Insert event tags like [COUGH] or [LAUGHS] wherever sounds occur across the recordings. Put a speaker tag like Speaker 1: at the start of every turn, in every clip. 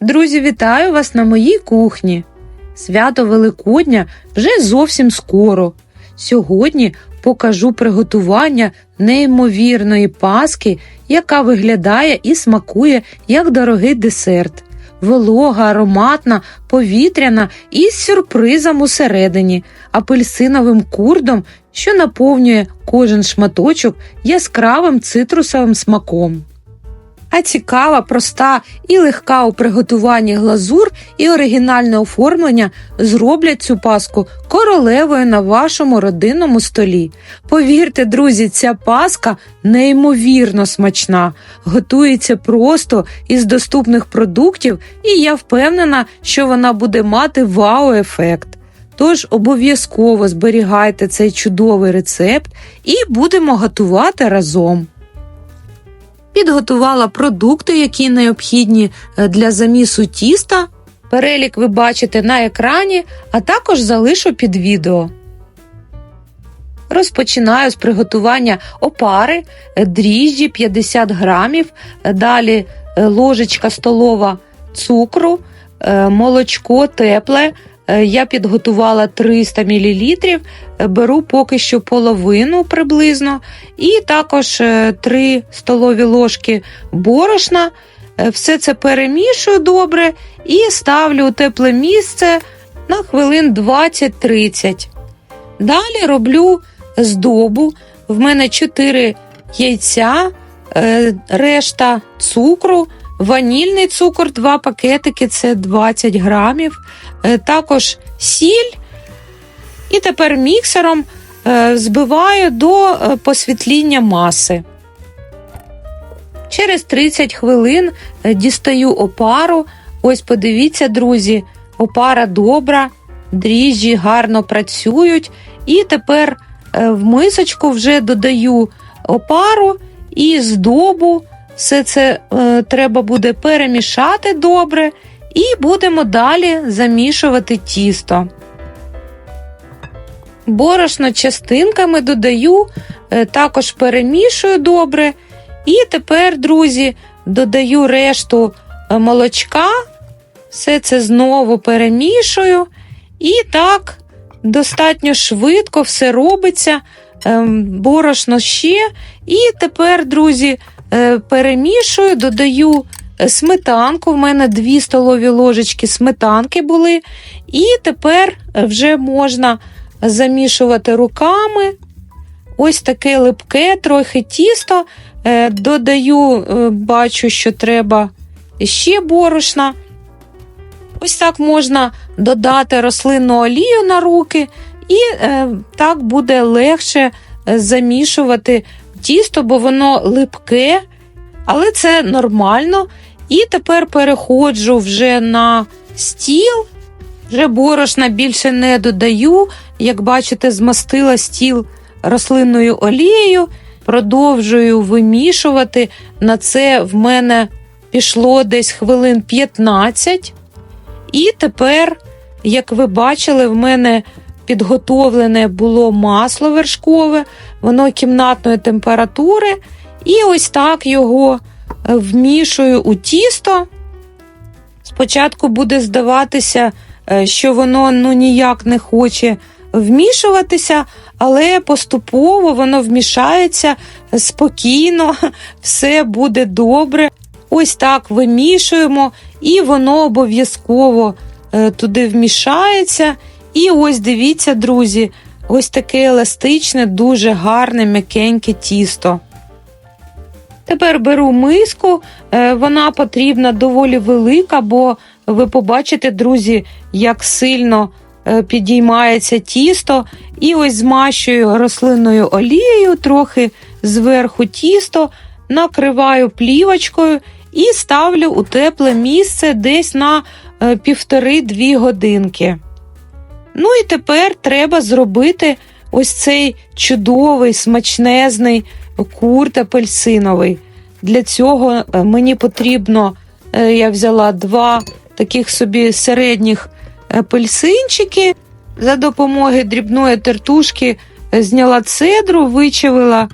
Speaker 1: Друзі, вітаю вас на моїй кухні. Свято Великодня вже зовсім скоро. Сьогодні покажу приготування неймовірної паски, яка виглядає і смакує як дорогий десерт. Волога, ароматна, повітряна і з сюрпризом усередині, апельсиновим курдом, що наповнює кожен шматочок яскравим цитрусовим смаком. А цікава, проста і легка у приготуванні глазур і оригінальне оформлення зроблять цю паску королевою на вашому родинному столі. Повірте, друзі, ця паска неймовірно смачна, готується просто із доступних продуктів, і я впевнена, що вона буде мати вау-ефект. Тож обов'язково зберігайте цей чудовий рецепт і будемо готувати разом. Підготувала продукти, які необхідні е, для замісу тіста. Перелік ви бачите на екрані, а також залишу під відео. Розпочинаю з приготування опари, е, дріжджі 50 грамів, е, далі ложечка столова цукру, молочко тепле. Е, Я підготувала 300 мл, беру поки що половину приблизно, і також 3 столові ложки борошна. Е, Все це перемішую добре і ставлю у тепле місце на хвилин 20-30. Далі роблю здобу. В мене 4 яйця, е, решта цукру, ванільний цукор, 2 пакетики це 20 грамів, е, також сіль. І тепер міксером е, збиваю до е, посвітління маси. Через 30 хвилин дістаю опару. Ось подивіться, друзі, опара добра, дріжджі гарно працюють. І тепер в мисочку вже додаю опару і здобу. Все це е, треба буде перемішати добре, і будемо далі замішувати тісто. Борошно частинками додаю, е, також перемішую добре. І тепер, друзі, додаю решту е, молочка, все це знову перемішую. І так достатньо швидко все робиться, ем, борошно ще. І тепер, друзі, перемішую, додаю е, сметанку. В мене 2 столові ложечки сметанки були. І тепер вже можна замішувати руками. Ось таке липке, трохи тісто. Е, Додаю, е, бачу, що треба ще борошна. Ось так можна додати рослинну олію на руки, і е, так буде легше е, замішувати тісто, бо воно липке, але це нормально. І тепер переходжу вже на стіл. Вже борошна більше не додаю. Як бачите, змастила стіл рослинною олією, продовжую вимішувати. На це в мене пішло десь хвилин 15. І тепер, як ви бачили, в мене підготовлене було масло вершкове, воно кімнатної температури. І ось так його е, вмішую у тісто. Спочатку буде здаватися, е, що воно ну, ніяк не хоче вмішуватися, але поступово воно вмішається спокійно, [LAUGHS] все буде добре. Ось так вимішуємо, і воно обов'язково е, туди вмішається. І ось дивіться, друзі, ось таке еластичне, дуже гарне, м'якеньке тісто. Тепер беру миску, е, вона потрібна доволі велика, бо ви побачите, друзі, як сильно е, підіймається тісто. І ось змащую рослинною олією, трохи зверху тісто, накриваю плівочкою і ставлю у тепле місце десь на е, півтори-дві годинки. Ну і тепер треба зробити ось цей чудовий, смачнезний курт апельсиновий. Для цього е, мені потрібно, е, я взяла два таких собі середніх апельсинчики. За допомогою дрібної тертушки е, зняла цедру, вичавила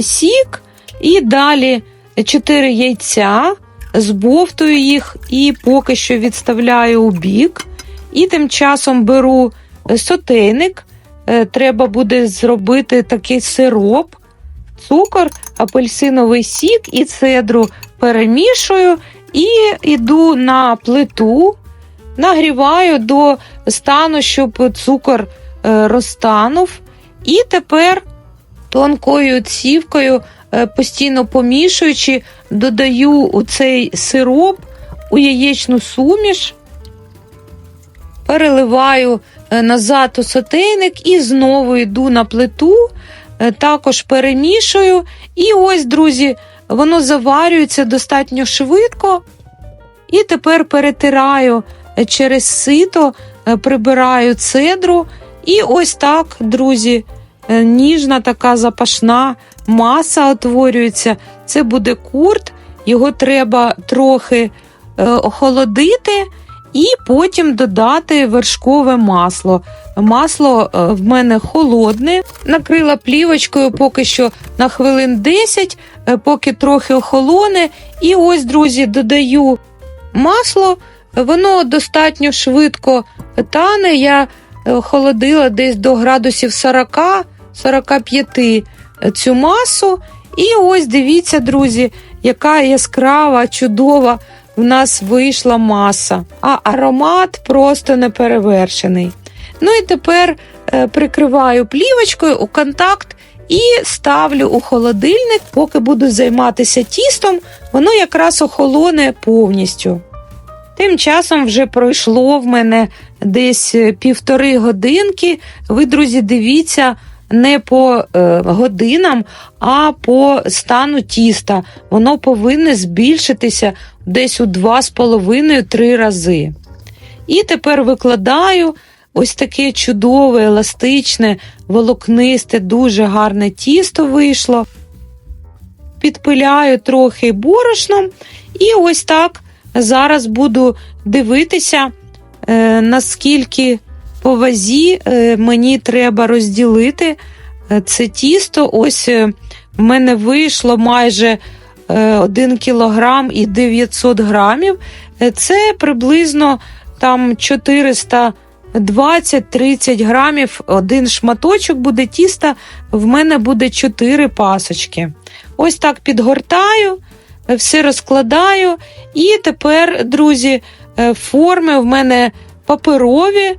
Speaker 1: сік і далі 4 яйця збовтую їх і поки що відставляю у бік. І тим часом беру сотейник. Е, Треба буде зробити такий сироп, цукор, апельсиновий сік і цедру перемішую і йду на плиту, нагріваю до стану, щоб цукор е, розтанув. І тепер тонкою цівкою, е, постійно помішуючи, додаю у цей сироп у яєчну суміш, переливаю назад у сотейник і знову йду на плиту, е, також перемішую. І ось, друзі, воно заварюється достатньо швидко. І тепер перетираю е, через сито, е, прибираю цедру. І ось так, друзі, е, ніжна така запашна маса утворюється. Це буде курт, його треба трохи е, охолодити і потім додати вершкове масло. Масло е, в мене холодне, накрила плівочкою поки що на хвилин 10, е, поки трохи охолоне. І ось, друзі, додаю масло, воно достатньо швидко тане. Я е, охолодила десь до градусів 40-45 цю масу. І ось дивіться, друзі, яка яскрава, чудова в нас вийшла маса. А аромат просто неперевершений. Ну і тепер е, прикриваю плівочкою у контакт і ставлю у холодильник, поки буду займатися тістом, воно якраз охолоне повністю. Тим часом вже пройшло в мене десь е, півтори годинки. Ви, друзі, дивіться не по е, годинам, а по стану тіста. Воно повинне збільшитися десь у 2,5-3 рази. І тепер викладаю ось таке чудове, еластичне, волокнисте, дуже гарне тісто вийшло. Підпиляю трохи борошном, і ось так зараз буду дивитися, е, наскільки по вазі е, мені треба розділити е, це тісто. Ось е, в мене вийшло майже е, 1 кілограм і 900 грамів. Це приблизно там 420-30 грамів. Один шматочок буде тіста, в мене буде 4 пасочки. Ось так підгортаю, все розкладаю. І тепер, друзі, форми в мене паперові.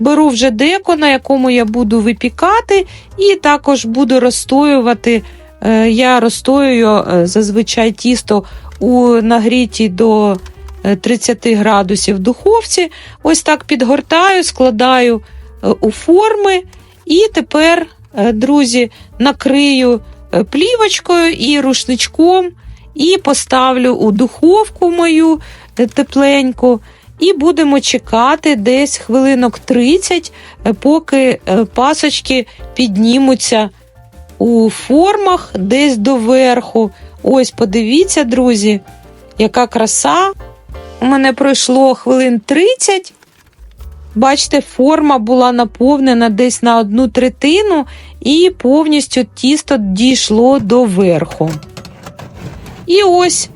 Speaker 1: Беру вже деко, на якому я буду випікати, і також буду розстоювати. Е, Я розстоюю е, зазвичай тісто у нагріті до е, 30 градусів в духовці. Ось так підгортаю, складаю е, у форми. І тепер, е, друзі, накрию е, плівочкою і рушничком, і поставлю у духовку мою е, тепленьку. І будемо чекати десь хвилинок 30, е, поки е, пасочки піднімуться у формах десь доверху. Ось, подивіться, друзі, яка краса. У мене пройшло хвилин 30. Бачите, форма була наповнена десь на одну третину, і повністю тісто дійшло до верху. І ось,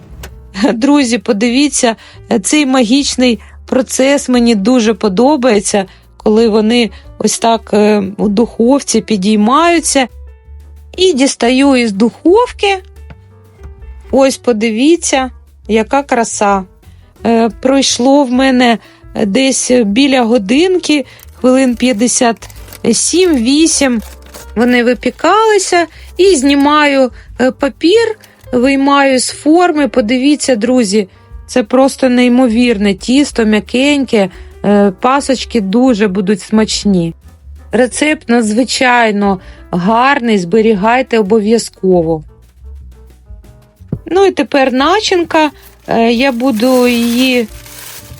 Speaker 1: друзі, подивіться, цей магічний процес мені дуже подобається, коли вони ось так е, у духовці підіймаються. І дістаю із духовки. Ось подивіться, яка краса. Е, Пройшло в мене десь біля годинки, хвилин 57-8. Вони випікалися і знімаю е, папір, виймаю з форми. Подивіться, друзі, це просто неймовірне тісто, м'якеньке, е, пасочки дуже будуть смачні. Рецепт надзвичайно гарний, зберігайте обов'язково. Ну і тепер начинка. Е, Я буду її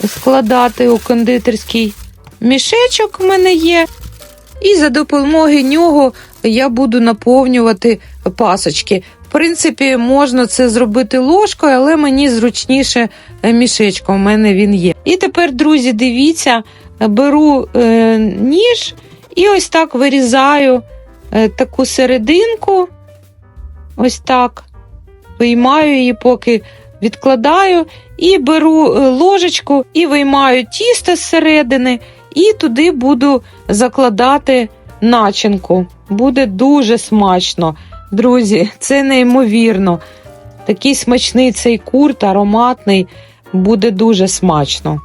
Speaker 1: складати у кондитерський мішечок в мене є. І за допомогою нього я буду наповнювати пасочки. Принципі, можна це зробити ложкою, але мені зручніше е, мішечком, у мене він є. І тепер, друзі, дивіться, беру е, ніж і ось так вирізаю е, таку серединку. Ось так. Виймаю її, поки відкладаю і беру е, ложечку і виймаю тісто зсередини, і туди буду закладати начинку. Буде дуже смачно. Друзі, це неймовірно. Такий смачний цей курт, ароматний, буде дуже смачно.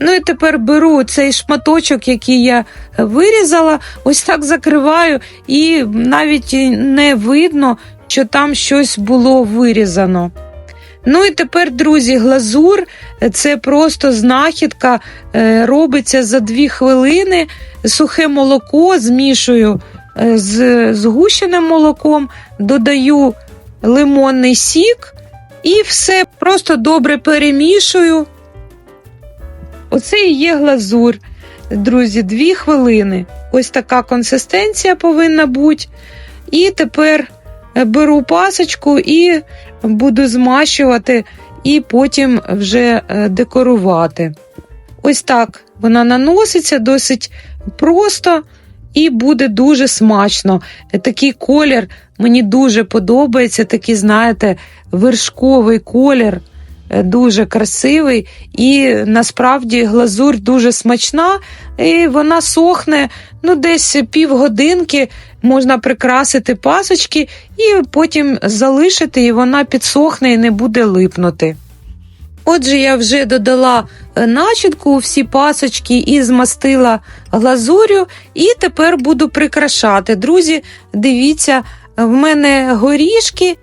Speaker 1: Ну і тепер беру цей шматочок, який я вирізала, ось так закриваю, і навіть не видно, що там щось було вирізано. Ну і тепер, друзі, глазур це просто знахідка, е, робиться за 2 хвилини. Сухе молоко змішую з згущеним молоком, додаю лимонний сік і все просто добре перемішую. Оце і є глазур. Друзі, 2 хвилини. Ось така консистенція повинна бути. І тепер е, беру пасочку і буду змащувати, і потім вже е, декорувати. Ось так вона наноситься досить просто і буде дуже смачно. Такий колір мені дуже подобається, такий, знаєте, вершковий колір. е, Дуже красивий, і насправді глазурь дуже смачна, і вона сохне ну, десь півгодинки, можна прикрасити пасочки і потім залишити, і вона підсохне і не буде липнути. Отже, я вже додала е, начинку всі пасочки і змастила глазурю, і тепер буду прикрашати. Друзі, дивіться, в мене горішки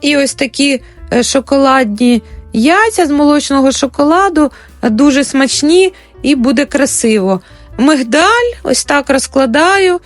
Speaker 1: і ось такі е, шоколадні яйця з молочного шоколаду, е, дуже смачні і буде красиво. Мигдаль ось так розкладаю.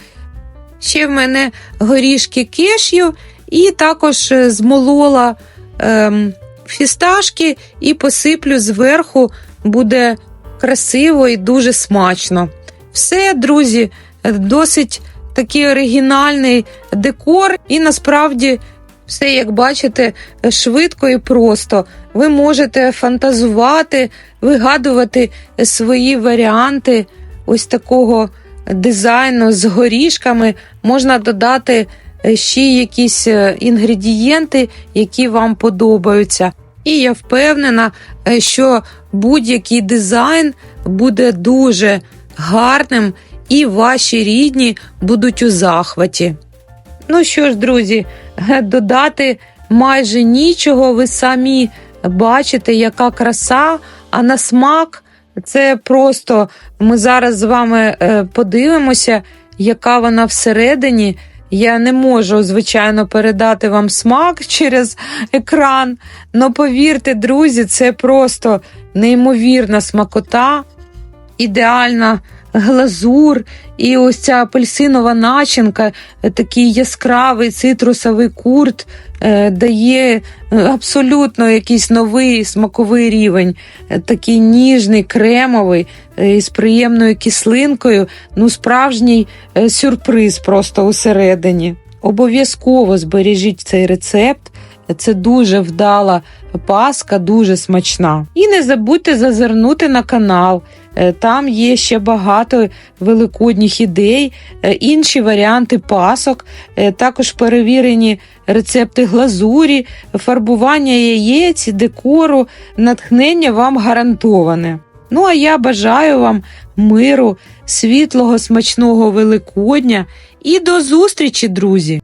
Speaker 1: Ще в мене горішки кешю, і також змолола ем, фісташки і посиплю зверху, буде красиво і дуже смачно. Все, друзі, досить такий оригінальний декор, і насправді все, як бачите, швидко і просто. Ви можете фантазувати, вигадувати свої варіанти ось такого дизайну з горішками. Можна додати ще якісь е, інгредієнти, які вам подобаються. І я впевнена, е, що будь-який дизайн буде дуже гарним, і ваші рідні будуть у захваті. Ну що ж, друзі, е, додати майже нічого, ви самі бачите, яка краса, а на смак це просто ми зараз з вами е, подивимося, яка вона всередині. Я не можу, звичайно, передати вам смак через екран. але повірте, друзі, це просто неймовірна смакота, ідеальна глазур, і ось ця апельсинова начинка, е, такий яскравий цитрусовий курт е, дає е, абсолютно якийсь новий смаковий рівень, такий ніжний, кремовий, з приємною кислинкою. Ну, справжній сюрприз просто усередині. Обов'язково збережіть цей рецепт. Це дуже вдала паска, дуже смачна. І не забудьте зазирнути на канал. Е, Там є ще багато великодніх ідей, е, інші варіанти пасок, е, також перевірені рецепти глазурі, фарбування яєць, декору, натхнення вам гарантоване. Ну а я бажаю вам миру, світлого, смачного Великодня і до зустрічі, друзі!